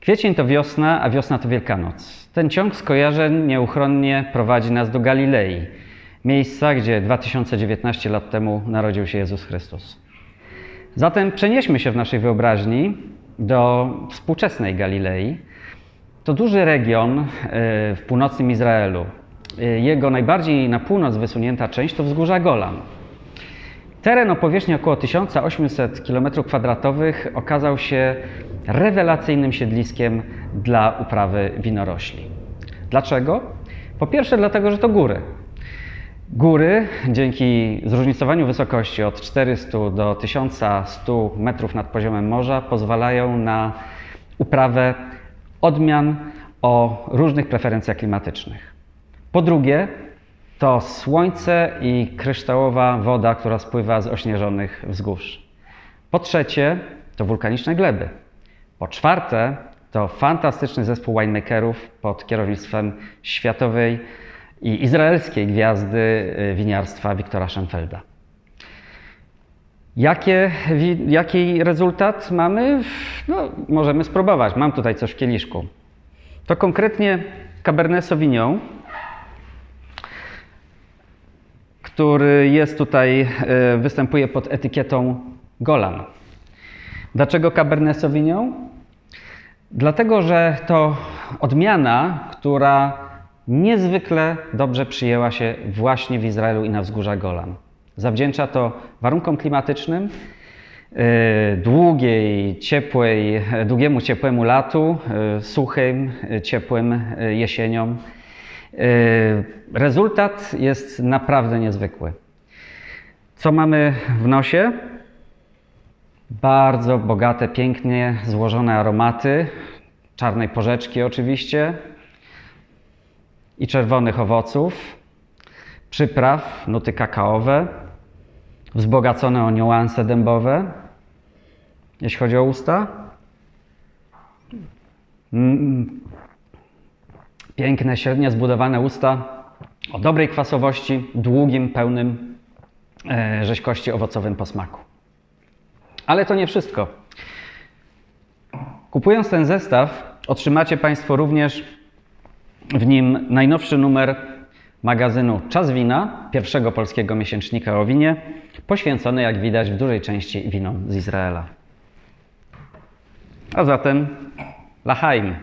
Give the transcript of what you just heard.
Kwiecień to wiosna, a wiosna to Wielkanoc. Ten ciąg skojarzeń nieuchronnie prowadzi nas do Galilei, miejsca, gdzie 2019 lat temu narodził się Jezus Chrystus. Zatem przenieśmy się w naszej wyobraźni do współczesnej Galilei. To duży region e, w północnym Izraelu. E, Jego najbardziej na północ wysunięta część to wzgórza Golan. Teren o powierzchni około 1800 km2 okazał się rewelacyjnym siedliskiem dla uprawy winorośli. Dlaczego? Po pierwsze, dlatego, że to góry. Góry dzięki zróżnicowaniu wysokości od 400 do 1100 metrów nad poziomem morza pozwalają na uprawę odmian o różnych preferencjach klimatycznych. Po drugie, to słońce i kryształowa woda, która spływa z ośnieżonych wzgórz. Po trzecie, to wulkaniczne gleby. Po czwarte, to fantastyczny zespół winemakerów pod kierownictwem światowej i izraelskiej gwiazdy y, winiarstwa Wiktora Schenfelda. Jakie, jaki rezultat mamy? No, możemy spróbować. Mam tutaj coś w kieliszku. To konkretnie Cabernet Sauvignon, który jest tutaj, e, występuje pod etykietą Golan. Dlaczego Cabernet Sauvignon? Dlatego, że to odmiana, która niezwykle dobrze przyjęła się właśnie w Izraelu i na wzgórza Golan. Zawdzięcza to warunkom klimatycznym, e, długiej, ciepłej, długiemu, ciepłemu latu, e, suchym, e, ciepłym e, jesieniom. E, Rezultat jest naprawdę niezwykły. Co mamy w nosie? Bardzo bogate, pięknie złożone aromaty, czarnej porzeczki oczywiście i czerwonych owoców, przypraw, nuty kakaowe, wzbogacone o niuanse dębowe. Jeśli chodzi o usta, mm, piękne, średnio zbudowane usta o dobrej kwasowości, długim, pełnym e, rzeźkości owocowym posmaku. Ale to nie wszystko. Kupując ten zestaw, otrzymacie Państwo również w nim najnowszy numer magazynu Czas Wina, pierwszego polskiego miesięcznika o winie, poświęcony, jak widać, w dużej części winom z Izraela. A zatem Lahaim.